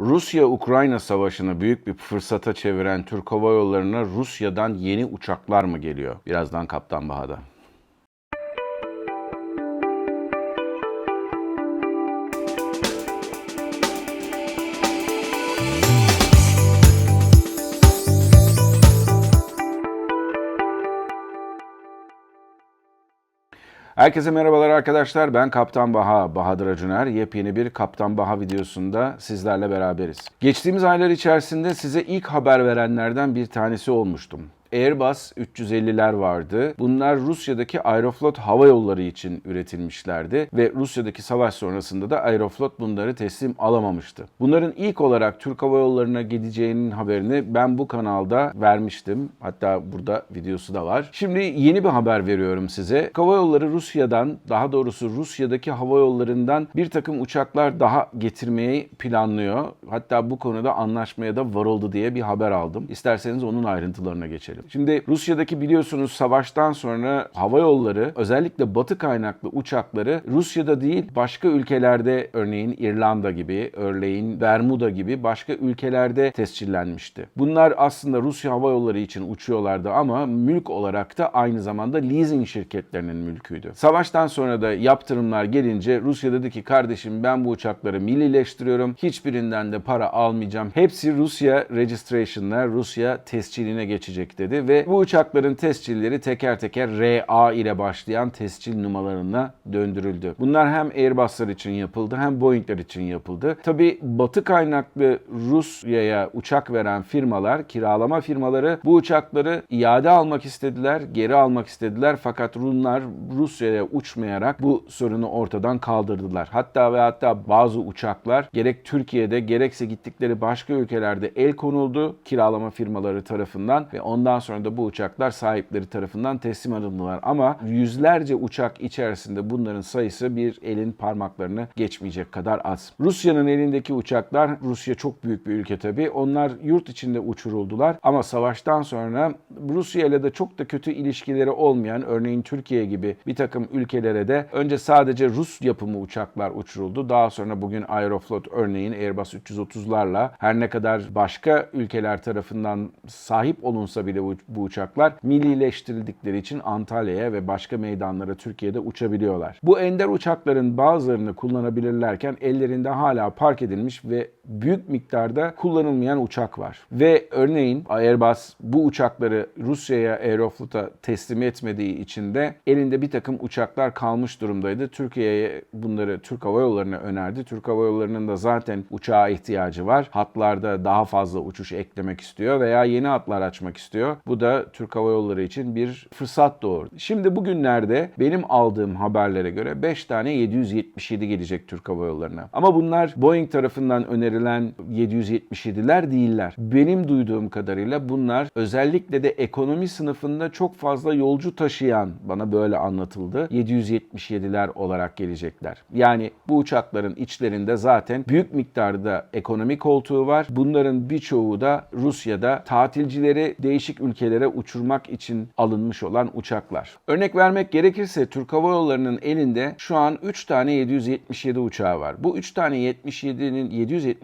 Rusya-Ukrayna savaşını büyük bir fırsata çeviren Türk Hava Yolları'na Rusya'dan yeni uçaklar mı geliyor? Birazdan Kaptan Baha'da. Herkese merhabalar arkadaşlar. Ben Kaptan Baha, Bahadır Acuner. Yepyeni bir Kaptan Baha videosunda sizlerle beraberiz. Geçtiğimiz aylar içerisinde size ilk haber verenlerden bir tanesi olmuştum. Airbus 350'ler vardı. Bunlar Rusya'daki Aeroflot hava yolları için üretilmişlerdi ve Rusya'daki savaş sonrasında da Aeroflot bunları teslim alamamıştı. Bunların ilk olarak Türk Hava Yolları'na gideceğinin haberini ben bu kanalda vermiştim. Hatta burada videosu da var. Şimdi yeni bir haber veriyorum size. Hava Yolları Rusya'dan, daha doğrusu Rusya'daki hava yollarından bir takım uçaklar daha getirmeyi planlıyor. Hatta bu konuda anlaşmaya da varıldı diye bir haber aldım. İsterseniz onun ayrıntılarına geçelim. Şimdi Rusya'daki biliyorsunuz savaştan sonra hava yolları özellikle batı kaynaklı uçakları Rusya'da değil başka ülkelerde örneğin İrlanda gibi, örneğin Bermuda gibi başka ülkelerde tescillenmişti. Bunlar aslında Rusya hava yolları için uçuyorlardı ama mülk olarak da aynı zamanda leasing şirketlerinin mülküydü. Savaştan sonra da yaptırımlar gelince Rusya dedi ki kardeşim ben bu uçakları millileştiriyorum. Hiçbirinden de para almayacağım. Hepsi Rusya registration'la, Rusya tesciline geçecek dedi ve bu uçakların tescilleri teker teker RA ile başlayan tescil numaralarına döndürüldü. Bunlar hem Airbus'lar için yapıldı hem Boeing'ler için yapıldı. Tabi batı kaynaklı Rusya'ya uçak veren firmalar, kiralama firmaları bu uçakları iade almak istediler, geri almak istediler fakat Rumlar Rusya'ya uçmayarak bu sorunu ortadan kaldırdılar. Hatta ve hatta bazı uçaklar gerek Türkiye'de gerekse gittikleri başka ülkelerde el konuldu kiralama firmaları tarafından ve ondan sonra da bu uçaklar sahipleri tarafından teslim alındılar. Ama yüzlerce uçak içerisinde bunların sayısı bir elin parmaklarını geçmeyecek kadar az. Rusya'nın elindeki uçaklar, Rusya çok büyük bir ülke tabii. Onlar yurt içinde uçuruldular ama savaştan sonra Rusya ile de çok da kötü ilişkileri olmayan örneğin Türkiye gibi bir takım ülkelere de önce sadece Rus yapımı uçaklar uçuruldu. Daha sonra bugün Aeroflot örneğin Airbus 330'larla her ne kadar başka ülkeler tarafından sahip olunsa bile bu, uçaklar millileştirildikleri için Antalya'ya ve başka meydanlara Türkiye'de uçabiliyorlar. Bu ender uçakların bazılarını kullanabilirlerken ellerinde hala park edilmiş ve büyük miktarda kullanılmayan uçak var. Ve örneğin Airbus bu uçakları Rusya'ya Aeroflot'a teslim etmediği için de elinde bir takım uçaklar kalmış durumdaydı. Türkiye'ye bunları Türk Hava Yolları'na önerdi. Türk Hava Yolları'nın da zaten uçağa ihtiyacı var. Hatlarda daha fazla uçuş eklemek istiyor veya yeni hatlar açmak istiyor. Bu da Türk Hava Yolları için bir fırsat doğurdu. Şimdi bugünlerde benim aldığım haberlere göre 5 tane 777 gelecek Türk Hava Yolları'na. Ama bunlar Boeing tarafından önerilen 777'ler değiller. Benim duyduğum kadarıyla bunlar özellikle de ekonomi sınıfında çok fazla yolcu taşıyan bana böyle anlatıldı. 777'ler olarak gelecekler. Yani bu uçakların içlerinde zaten büyük miktarda ekonomi koltuğu var. Bunların birçoğu da Rusya'da tatilcileri değişik ülkelere uçurmak için alınmış olan uçaklar. Örnek vermek gerekirse Türk Hava Yolları'nın elinde şu an 3 tane 777 uçağı var. Bu 3 tane 77'nin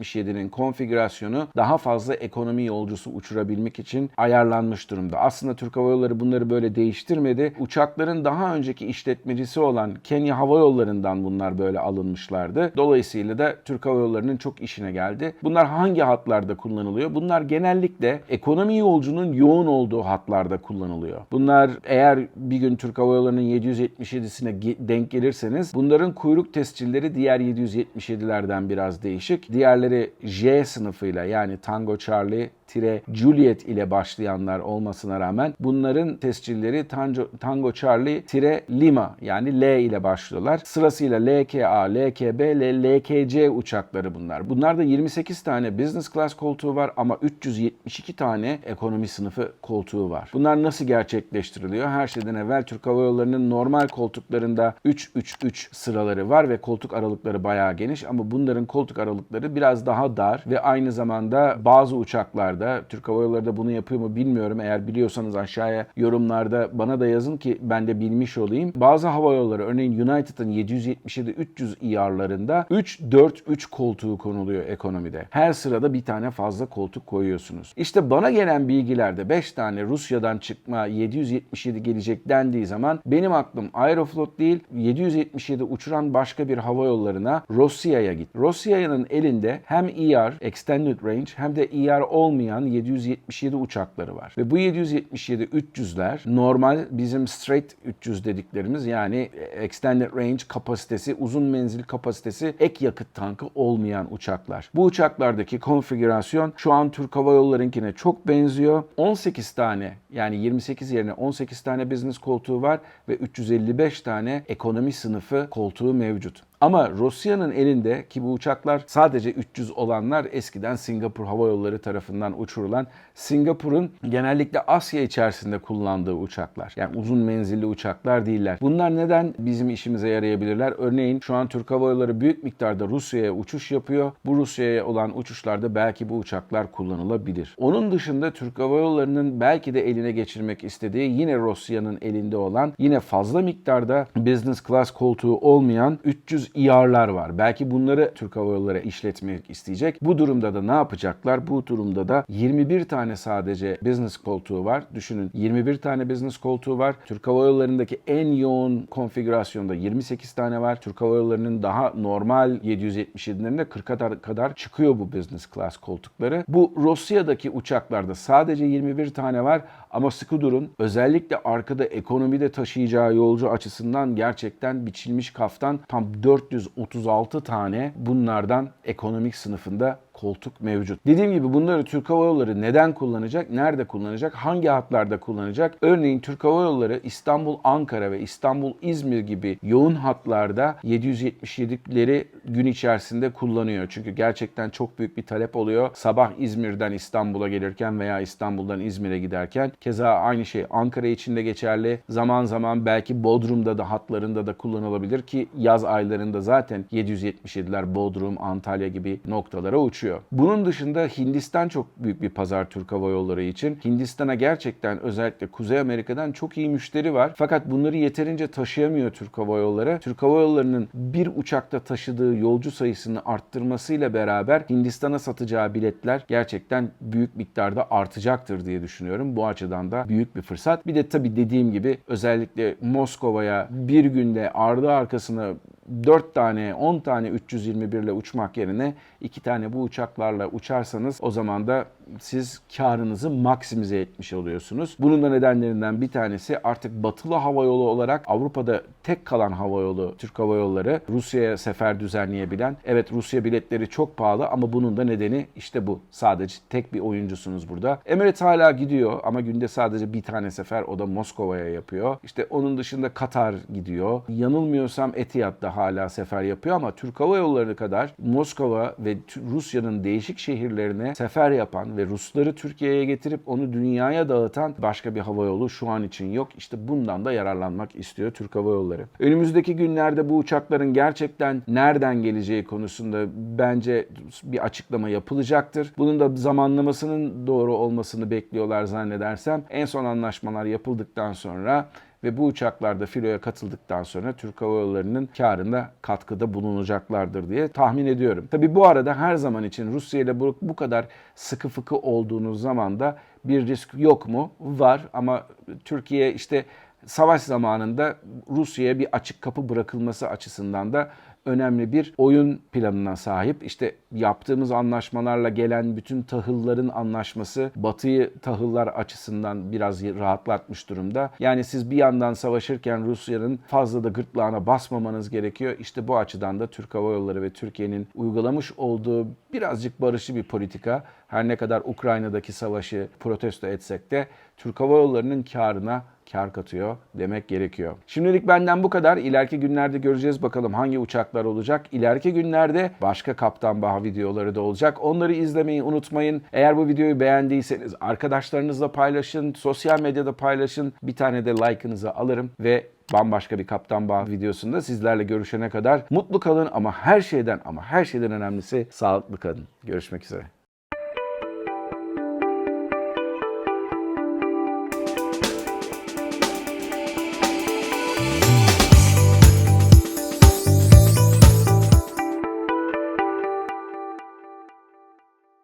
777'nin konfigürasyonu daha fazla ekonomi yolcusu uçurabilmek için ayarlanmış durumda. Aslında Türk Hava Yolları bunları böyle değiştirmedi. Uçakların daha önceki işletmecisi olan Kenya Hava Yolları'ndan bunlar böyle alınmışlardı. Dolayısıyla da Türk Hava Yolları'nın çok işine geldi. Bunlar hangi hatlarda kullanılıyor? Bunlar genellikle ekonomi yolcunun yoğun olduğu hatlarda kullanılıyor. Bunlar eğer bir gün Türk Hava Yolları'nın 777'sine ge- denk gelirseniz bunların kuyruk tescilleri diğer 777'lerden biraz değişik. Diğerleri J sınıfıyla yani Tango Charlie tire Juliet ile başlayanlar olmasına rağmen bunların tescilleri Tango, Tango Charlie tire Lima yani L ile başlıyorlar. Sırasıyla LKA, LKB, LKC uçakları bunlar. Bunlarda 28 tane business class koltuğu var ama 372 tane ekonomi sınıfı koltuğu var. Bunlar nasıl gerçekleştiriliyor? Her şeyden evvel Türk Hava Yolları'nın normal koltuklarında 3-3-3 sıraları var ve koltuk aralıkları bayağı geniş ama bunların koltuk aralıkları biraz daha dar ve aynı zamanda bazı uçaklarda Türk Hava Yolları da bunu yapıyor mu bilmiyorum. Eğer biliyorsanız aşağıya yorumlarda bana da yazın ki ben de bilmiş olayım. Bazı hava yolları örneğin United'ın 777-300 IR'larında 3-4-3 koltuğu konuluyor ekonomide. Her sırada bir tane fazla koltuk koyuyorsunuz. İşte bana gelen bilgilerde 5 tane Rusya'dan çıkma 777 gelecek dendiği zaman benim aklım Aeroflot değil 777 uçuran başka bir hava yollarına Rosya'ya git. Rosya'nın elinde hem ER Extended Range hem de ER olmayan 777 uçakları var. Ve bu 777 300'ler normal bizim straight 300 dediklerimiz yani Extended Range kapasitesi, uzun menzil kapasitesi ek yakıt tankı olmayan uçaklar. Bu uçaklardaki konfigürasyon şu an Türk Hava Yolları'nkine çok benziyor. 18 tane yani 28 yerine 18 tane business koltuğu var ve 355 tane ekonomi sınıfı koltuğu mevcut. Ama Rusya'nın elinde ki bu uçaklar sadece 300 olanlar eskiden Singapur Hava Yolları tarafından uçurulan Singapur'un genellikle Asya içerisinde kullandığı uçaklar. Yani uzun menzilli uçaklar değiller. Bunlar neden bizim işimize yarayabilirler? Örneğin şu an Türk Hava Yolları büyük miktarda Rusya'ya uçuş yapıyor. Bu Rusya'ya olan uçuşlarda belki bu uçaklar kullanılabilir. Onun dışında Türk Hava Yolları'nın belki de eline geçirmek istediği yine Rusya'nın elinde olan yine fazla miktarda business class koltuğu olmayan 300 İYAR'lar var. Belki bunları Türk Hava Yolları işletmek isteyecek. Bu durumda da ne yapacaklar? Bu durumda da 21 tane sadece business koltuğu var. Düşünün 21 tane business koltuğu var. Türk Hava Yolları'ndaki en yoğun konfigürasyonda 28 tane var. Türk Hava Yolları'nın daha normal 777'lerinde 40'a kadar çıkıyor bu business class koltukları. Bu Rusya'daki uçaklarda sadece 21 tane var ama durun. Özellikle arkada ekonomide taşıyacağı yolcu açısından gerçekten biçilmiş kaftan tam 436 tane bunlardan ekonomik sınıfında koltuk mevcut. Dediğim gibi bunları Türk Hava Yolları neden kullanacak, nerede kullanacak, hangi hatlarda kullanacak? Örneğin Türk Hava Yolları İstanbul Ankara ve İstanbul İzmir gibi yoğun hatlarda 777'leri gün içerisinde kullanıyor. Çünkü gerçekten çok büyük bir talep oluyor. Sabah İzmir'den İstanbul'a gelirken veya İstanbul'dan İzmir'e giderken keza aynı şey Ankara için de geçerli. Zaman zaman belki Bodrum'da da hatlarında da kullanılabilir ki yaz aylarında zaten 777'ler Bodrum, Antalya gibi noktalara uçuyor. Bunun dışında Hindistan çok büyük bir pazar Türk Hava Yolları için. Hindistan'a gerçekten özellikle Kuzey Amerika'dan çok iyi müşteri var. Fakat bunları yeterince taşıyamıyor Türk Hava Yolları. Türk Hava Yolları'nın bir uçakta taşıdığı yolcu sayısını arttırmasıyla beraber Hindistan'a satacağı biletler gerçekten büyük miktarda artacaktır diye düşünüyorum. Bu açıdan da büyük bir fırsat. Bir de tabii dediğim gibi özellikle Moskova'ya bir günde ardı arkasına 4 tane 10 tane 321 ile uçmak yerine 2 tane bu uçaklarla uçarsanız o zaman da siz karınızı maksimize etmiş oluyorsunuz. Bunun da nedenlerinden bir tanesi artık batılı hava yolu olarak Avrupa'da tek kalan hava yolu Türk Hava Yolları Rusya'ya sefer düzenleyebilen. Evet Rusya biletleri çok pahalı ama bunun da nedeni işte bu. Sadece tek bir oyuncusunuz burada. Emirates hala gidiyor ama günde sadece bir tane sefer o da Moskova'ya yapıyor. İşte onun dışında Katar gidiyor. Yanılmıyorsam Etihad da hala sefer yapıyor ama Türk Hava Yolları kadar Moskova ve Rusya'nın değişik şehirlerine sefer yapan ve Rusları Türkiye'ye getirip onu dünyaya dağıtan başka bir hava yolu şu an için yok. İşte bundan da yararlanmak istiyor Türk Hava Yolları. Önümüzdeki günlerde bu uçakların gerçekten nereden geleceği konusunda bence bir açıklama yapılacaktır. Bunun da zamanlamasının doğru olmasını bekliyorlar zannedersem. En son anlaşmalar yapıldıktan sonra ve bu uçaklarda filoya katıldıktan sonra Türk Hava Yolları'nın karında katkıda bulunacaklardır diye tahmin ediyorum. Tabi bu arada her zaman için Rusya ile bu, bu kadar sıkı fıkı olduğunuz zaman da bir risk yok mu? Var ama Türkiye işte savaş zamanında Rusya'ya bir açık kapı bırakılması açısından da önemli bir oyun planına sahip. İşte yaptığımız anlaşmalarla gelen bütün tahılların anlaşması Batı'yı tahıllar açısından biraz rahatlatmış durumda. Yani siz bir yandan savaşırken Rusya'nın fazla da gırtlağına basmamanız gerekiyor. İşte bu açıdan da Türk Hava Yolları ve Türkiye'nin uygulamış olduğu birazcık barışçı bir politika her ne kadar Ukrayna'daki savaşı protesto etsek de Türk Hava Yolları'nın karına kar katıyor demek gerekiyor. Şimdilik benden bu kadar. İleriki günlerde göreceğiz bakalım hangi uçaklar olacak. İleriki günlerde başka Kaptan Baha videoları da olacak. Onları izlemeyi unutmayın. Eğer bu videoyu beğendiyseniz arkadaşlarınızla paylaşın, sosyal medyada paylaşın. Bir tane de like'ınızı alırım ve bambaşka bir Kaptan Baha videosunda sizlerle görüşene kadar mutlu kalın ama her şeyden ama her şeyden önemlisi sağlıklı kalın. Görüşmek üzere.